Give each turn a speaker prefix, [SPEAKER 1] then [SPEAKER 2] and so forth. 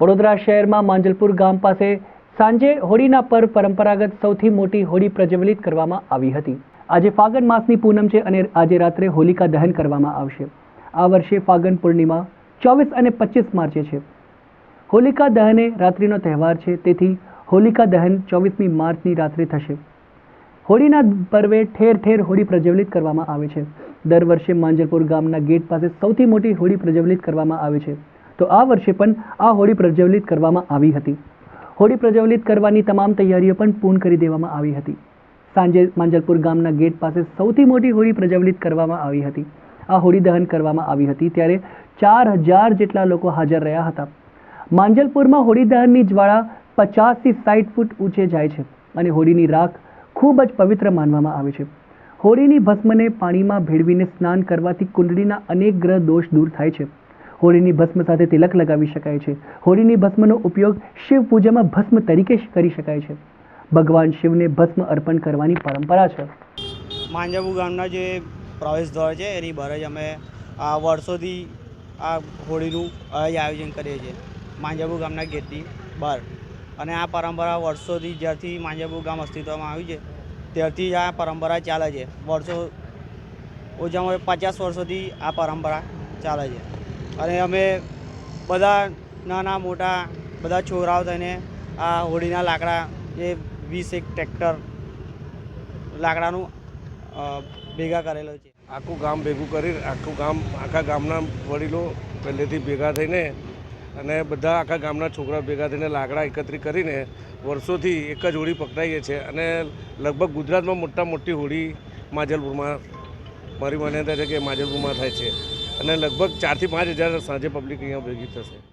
[SPEAKER 1] વડોદરા શહેરમાં માંજલપુર ગામ પાસે સાંજે હોળીના પર્વ પરંપરાગત સૌથી મોટી હોળી પ્રજ્વલિત કરવામાં આવી હતી. આજે ફાગણ માસની પૂનમ છે અને આજે રાત્રે હોલિકા દહન કરવામાં આવશે. આ વર્ષે ફાગણ પૂર્ણિમા ચોવીસ અને પચીસ માર્ચે છે. હોલિકા દહન એ રાત્રિનો તહેવાર છે, તેથી હોલિકા દહન ચોવીસમી માર્ચની રાત્રે થશે. હોળીના પર્વે ઠેર ઠેર હોળી પ્રજ્વલિત કરવામાં આવે છે. દર વર્ષે માંજલપુર ગામના ગેટ પાસે સૌથી મોટી હોળી પ્રજ્વલિત કરવામાં આવે છે. તો આ વર્ષે પણ આ હોળી પ્રજ્વલિત કરવામાં આવી હતી. હોળી પ્રજ્વલિત કરવાની તમામ તૈયારીઓ પણ પૂર્ણ કરી દેવામાં આવી હતી. સાંજે માંજલપુર ગામના ગેટ પાસે સૌથી મોટી હોળી પ્રજ્વલિત કરવામાં આવી હતી. આ હોળી દહન કરવામાં આવી હતી ત્યારે ચાર હજાર જેટલા લોકો હાજર રહ્યા હતા. માંજલપુરમાં હોળી દહનની જ્વાળા પચાસથી સાઠ ફૂટ ઊંચે જાય છે અને હોળીની રાખ ખૂબ જ પવિત્ર માનવામાં આવે છે. હોળીની ભસ્મને પાણીમાં ભેળવીને સ્નાન કરવાથી કુંડળીના અનેક ગ્રહ દોષ દૂર થાય છે. હોળીની ભસ્મ સાથે તિલક લગાવી શકાય છે. હોળીની ભસ્મનો ઉપયોગ શિવ પૂજામાં ભસ્મ તરીકે કરી શકાય છે. ભગવાન શિવને ભસ્મ અર્પણ કરવાની પરંપરા છે.
[SPEAKER 2] માંજાબુ ગામના જે પ્રવેશ દ્વાર છે, એની બહાર જ અમે આ વર્ષોથી આ હોળીનું આયોજન કરીએ છીએ. માંજાબુ ગામના ગેટની બહાર. અને આ પરંપરા વર્ષોથી જ્યારથી માંજાબુ ગામ અસ્તિત્વમાં આવ્યું છે, ત્યારથી જ આ પરંપરા ચાલે છે. વર્ષો, ઓછામાં પચાસ વર્ષોથી આ પરંપરા ચાલે છે. અને અમે બધા નાના, મોટા બધા છોકરાઓ થઈને આ હોળીના લાકડા જે વીસ એક ટ્રેક્ટર લાકડાનું ભેગા કરેલો છે.
[SPEAKER 3] આખું ગામ ભેગું કરી, આખું ગામ, આખા ગામના વડીલો પહેલેથી ભેગા થઈને અને બધા આખા ગામના છોકરા ભેગા થઈને લાકડા એકત્રિત કરીને વર્ષોથી એક જ હોળી પકડાઈએ છીએ અને લગભગ ગુજરાતમાં મોટા મોટી હોળી માજલપુરમાં મારી માન્યતા છે કે માજલપુરમાં થાય છે. અને લગભગ ચારથી પાંચ હજાર સાંજે પબ્લિક અહીંયા ભેગી થશે.